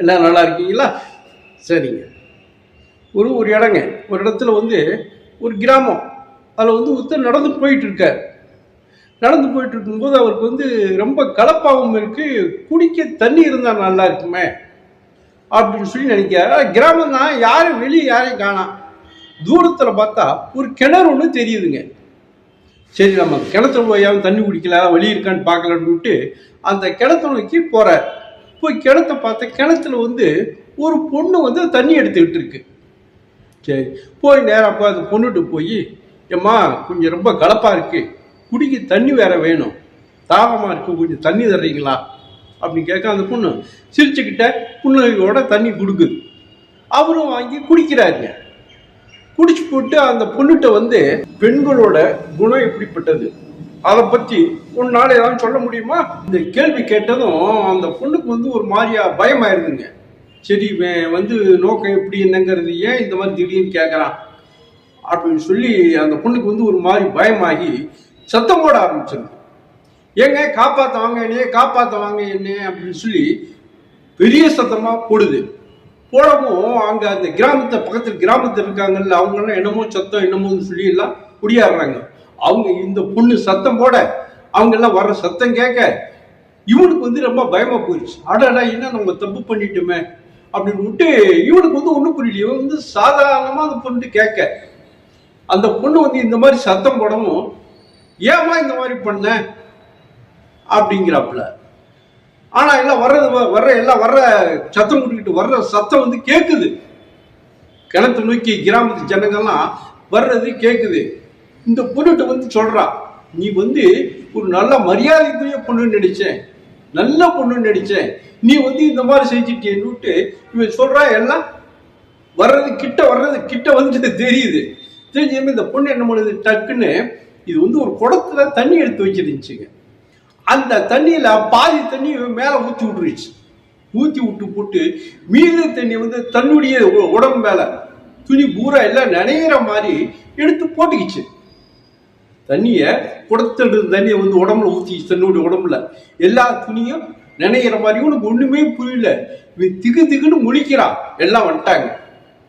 எல்லாம் நல்லா இருக்கீங்களா? சரிங்க. ஒரு ஒரு இடங்க. ஒரு இடத்துல வந்து ஒரு கிராமம். அதில் வந்து ஒருத்தர் நடந்து போயிட்டுருக்கார். நடந்து போயிட்டு இருக்கும்போது அவருக்கு வந்து ரொம்ப கலப்பாகவும் இருக்குது குடிக்க தண்ணி இருந்தால் நல்லா இருக்குமே அப்படின்னு சொல்லி நினைக்கிறார். கிராமம் தான் யாரும் வெளியே யாரையும் காணாம் தூரத்தில் பார்த்தா ஒரு கிணறு ஒன்று தெரியுதுங்க. சரி நம்ம கிணத்துல போயாவது தண்ணி குடிக்கல வழி இருக்கான்னு பார்க்கலான்னு விட்டு அந்த கிணத்த நோக்கி போகிறார் போய் கிணத்த பார்த்த கிணத்துல வந்து ஒரு பொண்ணு வந்து தண்ணி எடுத்துக்கிட்டு இருக்கு. சரி போய் நேராக போய் அந்த பொண்ணுட்டு போய் ஏம்மா கொஞ்சம் ரொம்ப கலப்பாக இருக்குது குடிக்க தண்ணி வேற வேணும். தாகமாக இருக்கு. கொஞ்சம் தண்ணி தர்றீங்களா? அப்படின்னு கேட்க அந்த பொண்ணு சிரிச்சுக்கிட்ட புன்னகையோட தண்ணி கொடுக்குது. அவரும் வாங்கி குடிக்கிறாருங்க. குடிச்சு போட்டு அந்த பொண்ணுகிட்ட வந்து பெண்களோட குணம் எப்படிப்பட்டது? அதை பத்தி உன்னால ஏதாவது சொல்ல முடியுமா? இந்த கேள்வி கேட்டதும் அந்த பொண்ணுக்கு வந்து ஒரு மாதிரியா பயமாயிருதுங்க சரி வந்து நோக்கம் எப்படி என்னங்கிறது ஏன் இந்த மாதிரி திடீர்னு கேட்கறான் அப்படின்னு சொல்லி அந்த பொண்ணுக்கு வந்து ஒரு மாதிரி பயமாகி சத்தம் போட ஆரம்பிச்சிடும் ஏங்க காப்பாத்த வாங்க என்னையே காப்பாத்த வாங்க என்ன அப்படின்னு சொல்லி பெரிய சத்தமா போடுது. போடவும் அங்க அந்த கிராமத்தை பக்கத்தில் கிராமத்தில் இருக்காங்கல்ல அவங்கெல்லாம் என்னமோ சத்தம் என்னமோன்னு சொல்லி எல்லாம் குடியாடுறாங்க. அவங்க இந்த பொண்ணு சத்தம் போட அவங்க எல்லாம் வர்ற சத்தம் கேட்க இவனுக்கு வந்து ரொம்ப பயமா போயிடுச்சு அடடா என்ன நம்ம தப்பு பண்ணிட்டோமே அப்படின்னு விட்டு இவனுக்கு வந்து ஒன்றும் புரியல. இவன் வந்து சாதாரணமா அந்த பொண்ணு கேட்க. அந்த பொண்ணு வந்து இந்த மாதிரி சத்தம் போடவும் ஏமா இந்த மாதிரி பண்ண? அப்படிங்கிறாப்புல. ஆனா எல்லாம் வர்றது வ- வர்ற எல்லாம் வர்ற சத்தம் கூட்டிக்கிட்டு வர்ற சத்தம் வந்து கேட்குது கிணத்து நோக்கி கிராமத்து ஜனங்கள்லாம் வர்றது கேட்குது இந்த பொண்ணுகிட்ட வந்து சொல்றா நீ வந்து ஒரு நல்ல மரியாதைக்குரிய பொண்ணுன்னு நினைச்சேன் நல்ல பொண்ணுன்னு நினைச்சேன் நீ வந்து இந்த மாதிரி செஞ்சுட்டேன்னு இவன் சொல்றா எல்லாம் வர்றது கிட்ட வர்றது கிட்ட வந்துட்டு தெரியுது. தெரிஞ்சுமே இந்த பொண்ணு என்ன பண்ணுது? டக்குன்னு இது வந்து ஒரு குடத்துல தண்ணி எடுத்து வச்சிருந்துச்சுங்க. அந்த தண்ணியில பாதி தண்ணி மேல ஊத்தி விட்டுருச்சு. ஊத்தி விட்டு போட்டு மீதி தண்ணி வந்து தன்னுடைய உ- உடம்பு மேல. துணி பூரா எல்லாம் நினைகிற மாதிரி எடுத்து போட்டுக்கிச்சு. தண்ணியை குடத்துல தண்ணியை வந்து உடம்புல ஊற்றி தன்னுடைய உடம்புல எல்லா துணியும் நினைக்கிற மாதிரி உனக்கு ஒண்ணுமே புரியல. இவன் திகு திகுன்னு முழிக்கிறான் எல்லாம் வந்துட்டாங்க.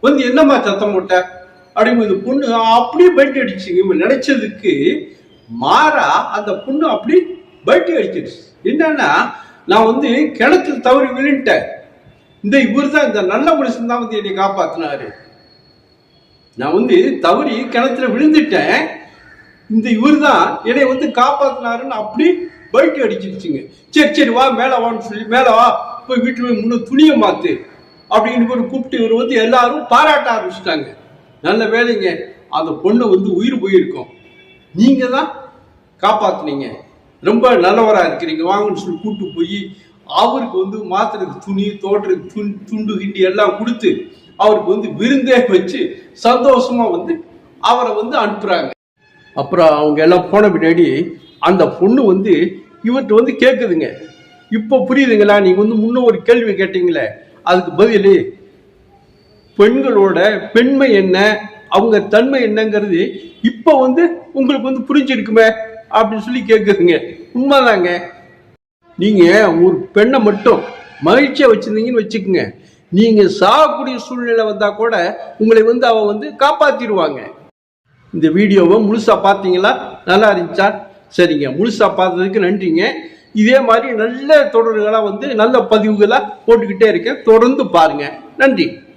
வந்து என்னம்மா சத்தம் போட்ட? அப்படின்னு இந்த பொண்ணு அப்படியே பைட் அடிச்சுங்க இவன் நினைச்சதுக்கு மாறா அந்த பொண்ணு அப்படி பைட் அடிச்சிடுச்சு என்னன்னா நான் வந்து கிணத்துல தவறி விழுந்துட்டேன். இந்த இவர் தான் இந்த நல்ல மனுஷன் தான் வந்து என்னை காப்பாத்தினாரு. நான் வந்து தவறி கிணத்துல விழுந்துட்டேன். இந்த இவர் தான் என்னை வந்து காப்பாத்தினாருன்னு அப்படி பைட்டு அடிச்சிருச்சுங்க. சரி சரி வா மேலே வான்னு சொல்லி மேலே வா போய் வீட்டில் போய் முன்ன துணியை மாத்து அப்படின்னு போய் கூப்பிட்டு இவர் வந்து எல்லாரும் பாராட்ட ஆரம்பிச்சிட்டாங்க. நல்ல வேலைங்க. அந்த பொண்ணு வந்து உயிர் போயிருக்கும். நீங்க தான் காப்பாத்துனீங்க. ரொம்ப நல்லவராக இருக்கிறீங்க. வாங்கன்னு சொல்லி கூப்பிட்டு போய் அவருக்கு வந்து மாத்துறதுக்கு துணி தோட்டுறதுக்கு துணி துண்டு கிண்டி எல்லாம் கொடுத்து அவருக்கு வந்து விருந்தே வச்சு சந்தோஷமா வந்து அவரை வந்து அனுப்புறாங்க. அப்புறம் அவங்க எல்லாம் போன பின்னாடி அந்த பொண்ணு வந்து இவர்கிட்ட வந்து கேட்குதுங்க இப்போ புரியுதுங்களா? நீங்கள் வந்து முன்ன ஒரு கேள்வி கேட்டீங்களே அதுக்கு பதில் பெண்களோட பெண்மை என்ன? அவங்க தன்மை என்னங்கிறது இப்போ வந்து உங்களுக்கு வந்து புரிஞ்சிருக்குமே அப்படின்னு சொல்லி கேட்குதுங்க உண்மைதாங்க. நீங்கள் ஒரு பெண்ணை மட்டும் மகிழ்ச்சியாக வச்சிருந்தீங்கன்னு வச்சுக்கோங்க. நீங்கள் சாகக்கூடிய சூழ்நிலை வந்தால் கூட உங்களை வந்து அவ வந்து காப்பாற்றிடுவாங்க இந்த வீடியோவை முழுசா பார்த்தீங்களா? நல்லா இருந்துச்சா? சரிங்க. முழுசா பார்த்ததுக்கு நன்றிங்க. இதே மாதிரி நல்ல தொடர்களாக வந்து நல்ல பதிவுகளாக போட்டுக்கிட்டே இருக்கேன். தொடர்ந்து பாருங்க. நன்றி.